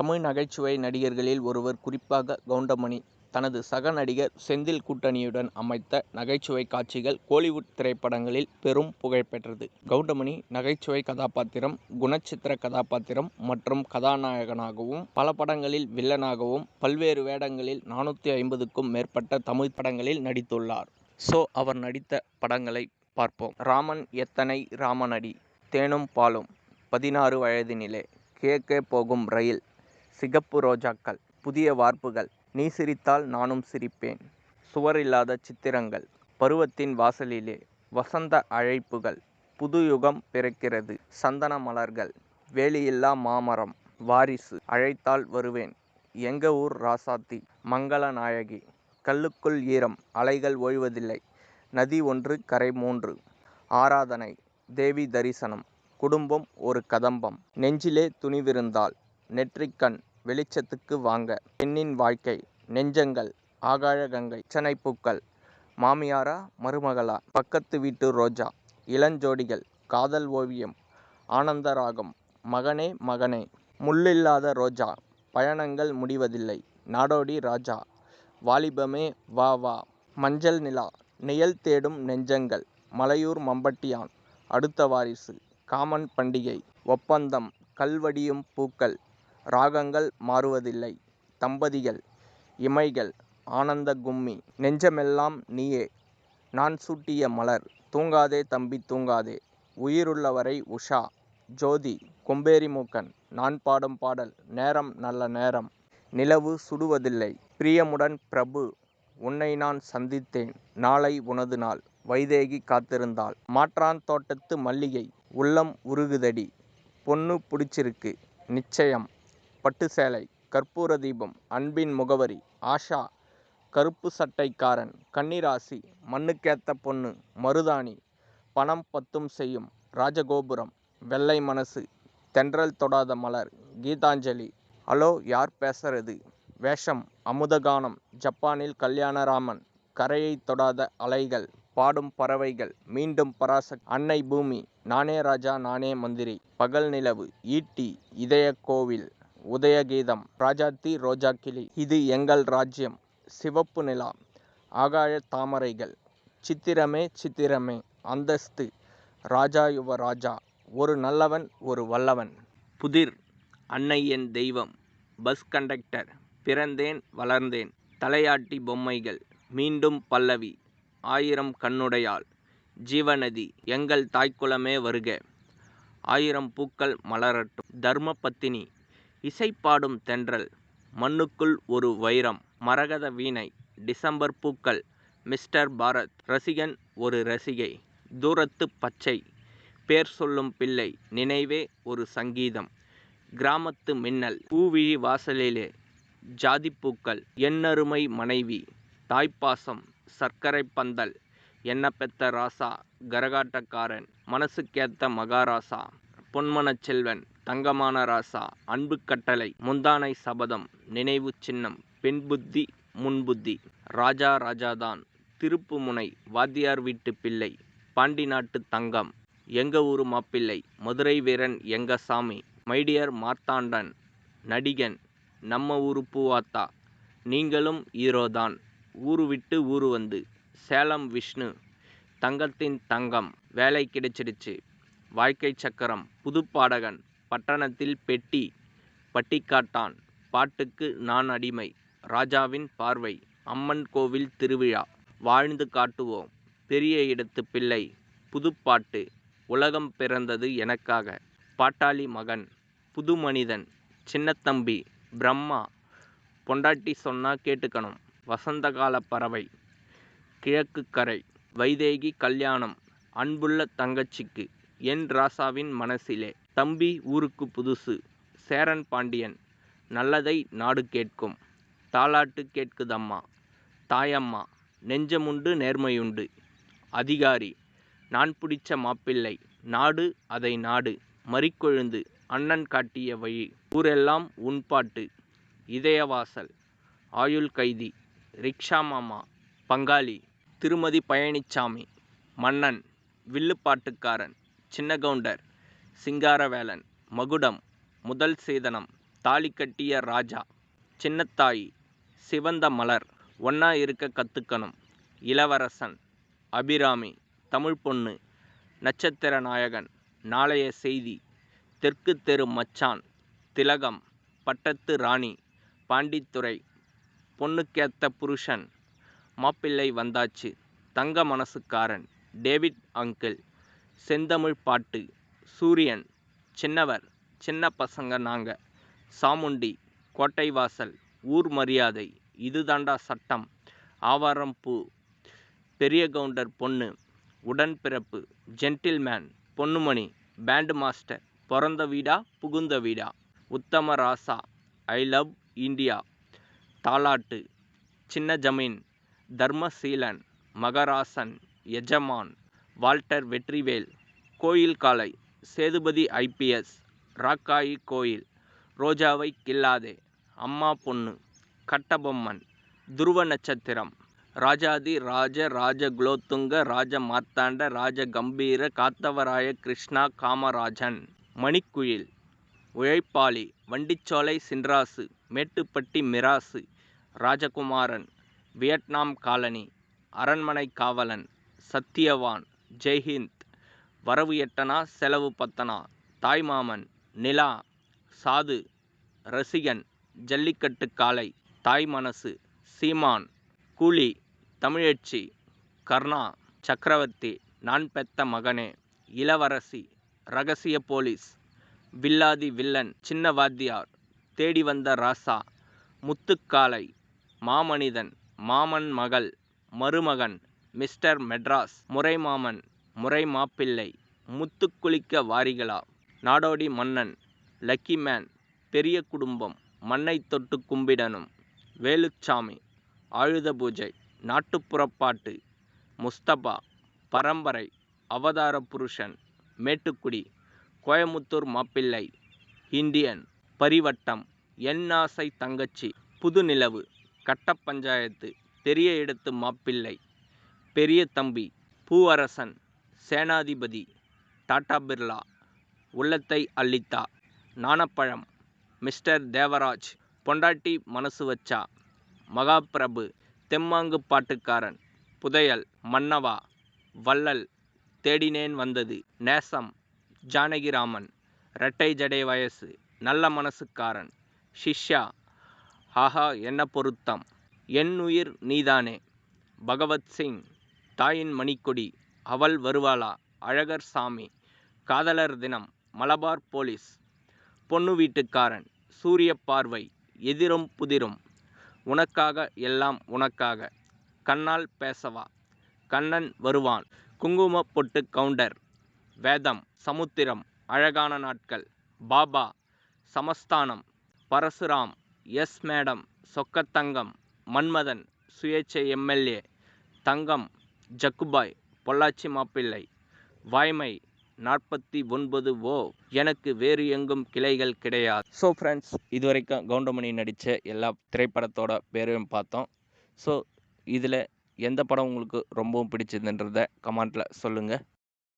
தமிழ் நகைச்சுவை நடிகர்களில் ஒருவர் குறிப்பாக கவுண்டமணி. தனது சக நடிகர் செந்தில் கூட்டணியுடன் அமைத்த நகைச்சுவை காட்சிகள் கோலிவுட் திரைப்படங்களில் பெரும் புகழ் பெற்றது. கவுண்டமணி நகைச்சுவை கதாபாத்திரம், குணச்சித்திர கதாபாத்திரம் மற்றும் கதாநாயகனாகவும், பல படங்களில் வில்லனாகவும், பல்வேறு வேடங்களில் நானூற்றி ஐம்பதுக்கும் மேற்பட்ட தமிழ் படங்களில் நடித்துள்ளார். ஸோ அவர் நடித்த படங்களை பார்ப்போம். ராமன் எத்தனை ராமனடி, தேனும் பாலும், பதினாறு வயதினிலே, கிழக்கே போகும் ரயில், சிகப்பு ரோஜாக்கள், புதிய வார்ப்புகள், நீ சிரித்தால் நானும் சிரிப்பேன், சுவரில்லாத சித்திரங்கள், பருவத்தின் வாசலிலே, வசந்த அழைப்புகள், புது யுகம் பிறக்கிறது, சந்தன மலர்கள், வேலியில்லா மாமரம், வாரிசு, அழைத்தால் வருவேன், எங்க ஊர் ராசாத்தி, மங்கள நாயகி, கல்லுக்குள் ஈரம், அலைகள் ஓய்வதில்லை, நதி ஒன்று கரை மூன்று, ஆராதனை, தேவி தரிசனம், குடும்பம் ஒரு கதம்பம், நெஞ்சிலே துணிவிருந்தால், நெற்றிக்கண், வெளிச்சத்துக்கு வாங்க, பெண்ணின் வாழ்க்கை, நெஞ்சங்கள், ஆகாழகங்கை கங்கை, மாமியாரா மருமகளா, பக்கத்து வீட்டு ரோஜா, இளஞ்சோடிகள், காதல் ஓவியம், ஆனந்தராகம், மகனே மகனே, முள்ளில்லாத ரோஜா, பயணங்கள் முடிவதில்லை, நாடோடி ராஜா, வாலிபமே வா வா, மஞ்சள் நிலா, நிழல் தேடும் நெஞ்சங்கள், மலையூர் மம்பட்டியான், அடுத்த வாரிசு, காமன் பண்டிகை, ஒப்பந்தம், கல்வடியும் பூக்கள், ராகங்கள் மாறுவதில்லை, தம்பதிகள், இமைகள், ஆனந்த கும்மி, நெஞ்சமெல்லாம் நீயே, நான் சூட்டிய மலர், தூங்காதே தம்பி தூங்காதே, உயிருள்ளவரை உஷா, ஜோதி, கொம்பேறி மூக்கன், நான் பாடும் பாடல், நேரம் நல்ல நேரம், நிலவு சுடுவதில்லை, பிரியமுடன் பிரபு, உன்னை நான் சந்தித்தேன், நாளை உனது நாள், வைதேகி காத்திருந்தாள், மாற்றான் தோட்டத்து மல்லிகை, உள்ளம் உருகுதடி, பொண்ணு பிடிச்சிருக்கு நிச்சயம், பட்டு சேலை கற்பூர தீபம், அன்பின் முகவரி, ஆஷா, கருப்பு சட்டைக்காரன், கன்னிராசி, மண்ணுக்கேத்த பொண்ணு, மருதாணி, பணம் பத்தும் செய்யும், ராஜகோபுரம், வெள்ளை மனசு, தென்றல் தொடாத மலர், கீதாஞ்சலி, அலோ யார் பேசுறது? வேஷம், அமுதகானம், ஜப்பானில் கல்யாணராமன், கரையை தொடாத அலைகள், பாடும் பறவைகள், மீண்டும் பராசக் அன்னை பூமி, நானே ராஜா நானே மந்திரி, பகல் நிலவு, ஈட்டி, இதய கோவில், உதயகீதம், ராஜாத்தி ரோஜாக்கிளி, இது எங்கள் ராஜ்யம், சிவப்பு நிலா, ஆகாய தாமரைகள், சித்திரமே சித்திரமே, அந்தஸ்து, ராஜா யுவராஜா, ஒரு நல்லவன் ஒரு வல்லவன், புதிர், அன்னை என் தெய்வம், பஸ் கண்டக்டர், பிறந்தேன் வளர்ந்தேன், தலையாட்டி பொம்மைகள், மீண்டும் பல்லவி, ஆயிரம் கண்ணுடையாள், ஜீவநதி, எங்கள் தாய்க்குலமே வருக, ஆயிரம் பூக்கள் மலரட்டும், தர்மபத்தினி, பாடும் தென்றல், மண்ணுக்குள் ஒரு வைரம், மரகத வீணை, டிசம்பர் பூக்கள், மிஸ்டர் பாரத், ரசிகன் ஒரு ரசிகை, தூரத்து பச்சை, பேர் சொல்லும் பிள்ளை, நினைவே ஒரு சங்கீதம், கிராமத்து மின்னல், பூவிழி வாசலிலே, ஜாதிப்பூக்கள், எண்ணருமை மனைவி, தாய்ப்பாசம், சர்க்கரை பந்தல், என்ன பெத்த ராசா, கரகாட்டக்காரன், மனசுக்கேத்த மகாராசா, பொன்மனச் செல்வன், தங்கமான ராசா, அன்பு கட்டளை, முந்தானை சபதம், நினைவு சின்னம், பெண் புத்தி முன்புத்தி. ராஜா ராஜாதான், திருப்புமுனை, வாத்தியார் வீட்டு பிள்ளை, பாண்டி நாட்டு தங்கம், எங்க ஊரு மாப்பிள்ளை, மதுரை வீரன் எங்க சாமி, மைடியர் மார்த்தாண்டன், நடிகன், நம்ம ஊரு பூவாத்தா, நீங்களும் ஈரோதான் ஊரு விட்டு ஊரு வந்து, சேலம் விஷ்ணு, தங்கத்தின் தங்கம், வேலை கிடைச்சிடுச்சு, வாழ்க்கை சக்கரம், புதுப்பாடகன், பட்டணத்தில் பெட்டி, பட்டிக்காட்டான், பாட்டுக்கு நான் அடிமை, ராஜாவின் பார்வை, அம்மன் கோவில் திருவிழா, வாழ்ந்து காட்டுவோம், பெரிய இடத்து பிள்ளை, புதுப்பாட்டு, உலகம் பிறந்தது எனக்காக, பாட்டாளி மகன், புது மனிதன், சின்னத்தம்பி, பிரம்மா, பொண்டாட்டி சொன்னா கேட்டுக்கணும், வசந்தகால பறவை, கிழக்கு கரை. வைதேகி கல்யாணம், அன்புள்ள தங்கச்சிக்கு, என் ராசாவின் மனசிலே, தம்பி ஊருக்கு புதுசு, சேரன் பாண்டியன், நல்லதை நாடு கேட்கும், தாலாட்டு கேட்குதம்மா, தாயம்மா, நெஞ்சமுண்டு நேர்மையுண்டு, அதிகாரி, நான் பிடிச்ச மாப்பிள்ளை, நாடு அதை நாடு, மறிக்கொழுந்து அண்ணன் காட்டிய வழி, ஊரெல்லாம் உண்பாட்டு இதயவாசல், ஆயுள் கைதி, ரிக்ஷா மாமா, பங்காளி, திருமதி பழனிச்சாமி, மன்னன், வில்லுப்பாட்டுக்காரன், சின்ன கவுண்டர் சிங்காரவேலன், மகுடம், முதல் சேதனம் தாலி கட்டிய ராஜா சின்னத்தாயி சிவந்த மலர் ஒன்னா இருக்க கத்துக்கணும் இளவரசன் அபிராமி தமிழ் பொண்ணு நட்சத்திர நாயகன் நாளைய செய்தி தெற்கு தெரு மச்சான் திலகம் பட்டத்து ராணி பாண்டித்துறை பொண்ணுக்கேத்த புருஷன் மாப்பிள்ளை வந்தாச்சு தங்க மனசுக்காரன் டேவிட் அங்கிள் செந்தமிழ் பாட்டு சூரியன் சின்னவர் சின்ன பசங்க நாங்க. சாமுண்டி கோட்டை வாசல் ஊர் மரியாதை இதுதாண்டா சட்டம். ஆவாரம் பூ பெரிய கவுண்டர் பொண்ணு உடன்பிறப்பு ஜென்டில்மேன் பொன்னுமணி பேண்ட் மாஸ்டர் பிறந்த வீடா புகுந்த வீடா? உத்தம ராசா ஐ லவ் இந்தியா. தாலாட்டு சின்ன ஜமீன் தர்மசீலன் மகராசன் எஜமான் வால்டர் வெற்றிவேல் கோயில் காலை சேதுபதி ஐபிஎஸ் ராக்காயி கோயில் ரோஜாவை கில்லாதே அம்மா பொண்ணு கட்டபொம்மன் துருவ நட்சத்திரம் ராஜாதி ராஜ ராஜ குலோத்துங்க ராஜ மார்த்தாண்ட ராஜ கம்பீர காத்தவராய கிருஷ்ணா காமராஜன். மணிக்குயில் உழைப்பாளி வண்டிச்சோலை சின்ராசு மேட்டுப்பட்டி மிராசு ராஜகுமாரன் வியட்நாம் காலனி அரண்மனை காவலன் சத்தியவான் ஜெய்ஹிந்த். வரவு எட்டனா செலவு பத்தனா? தாய்மாமன் நிலா சாது ரசிகன் ஜல்லிக்கட்டு காளை தாய் மனசு சீமான் கூலி தமிழச்சி கர்ணா சக்கரவர்த்தி நான் பெத்த மகனே இளவரசி ரகசிய போலீஸ் வில்லாதி வில்லன் சின்ன வாத்தியார் தேடி வந்த ராசா முத்துக்காலை மாமனிதன் மாமன் மகள் மருமகன் மிஸ்டர் மெட்ராஸ் முறைமாமன் முறை மாப்பிள்ளை முத்துக்குளிக்க வாரிகளா? நாடோடி மன்னன் லக்கி மேன் பெரிய குடும்பம் மண்ணை தொட்டு கும்பிடணும் வேலுச்சாமி ஆயுத பூஜை நாட்டுப்புறப்பாட்டு முஸ்தபா பரம்பரை அவதார புருஷன் மேட்டுக்குடி கோயமுத்தூர் மாப்பிள்ளை இந்தியன் பரிவட்டம் என்னாசை தங்கச்சி புதுநிலவு கட்ட பஞ்சாயத்து பெரிய இடத்து மாப்பிள்ளை பெரிய தம்பி பூவரசன் சேனாதிபதி டாடா பிர்லா உள்ளத்தை அள்ளித்தா. நாணப்பழம் மிஸ்டர் தேவராஜ் பொண்டாட்டி மனசு வச்சா. மகாபிரபு தெம்மாங்கு பாட்டுக்காரன் புதையல் மன்னவா வள்ளல் தேடினேன் வந்தது நேசம் ஜானகிராமன் ரெட்டை ஜடை வயசு நல்ல மனசுக்காரன் ஷிஷ்யா ஆஹா என்ன பொருத்தம் என் உயிர் நீதானே. பகவத் சிங் தாயின் மணிக்கொடி அவள் வருவாளா? அழகர் சாமி. காதலர் தினம். மலபார் போலீஸ். பொண்ணு வீட்டுக்காரன். சூரிய பார்வை. எதிரும் புதிரும். உனக்காக எல்லாம் உனக்காக. கண்ணால் பேசவா? கண்ணன் வருவான். குங்கும பொட்டு கவுண்டர். வேதம். சமுத்திரம். அழகான நாட்கள். பாபா. சமஸ்தானம். பரசுராம். Yes madam. சொக்கத்தங்கம். மன்மதன். சுயேட்சை எம்எல்ஏ. தங்கம். ஜக்குபாய். பொள்ளாச்சி மாப்பிள்ளை. வாய்மை நாற்பத்தி ஒன்பது ஓ. எனக்கு வேறு எங்கும் கிளைகள் கிடையாது. ஸோ ஃப்ரெண்ட்ஸ் இது வரைக்கும் கவுண்டமணி நடித்த எல்லா திரைப்படத்தோட பேரையும் பார்த்தோம். ஸோ இதில் எந்த படம் உங்களுக்கு ரொம்பவும் பிடிச்சதுன்றத கமெண்ட்டில் சொல்லுங்கள்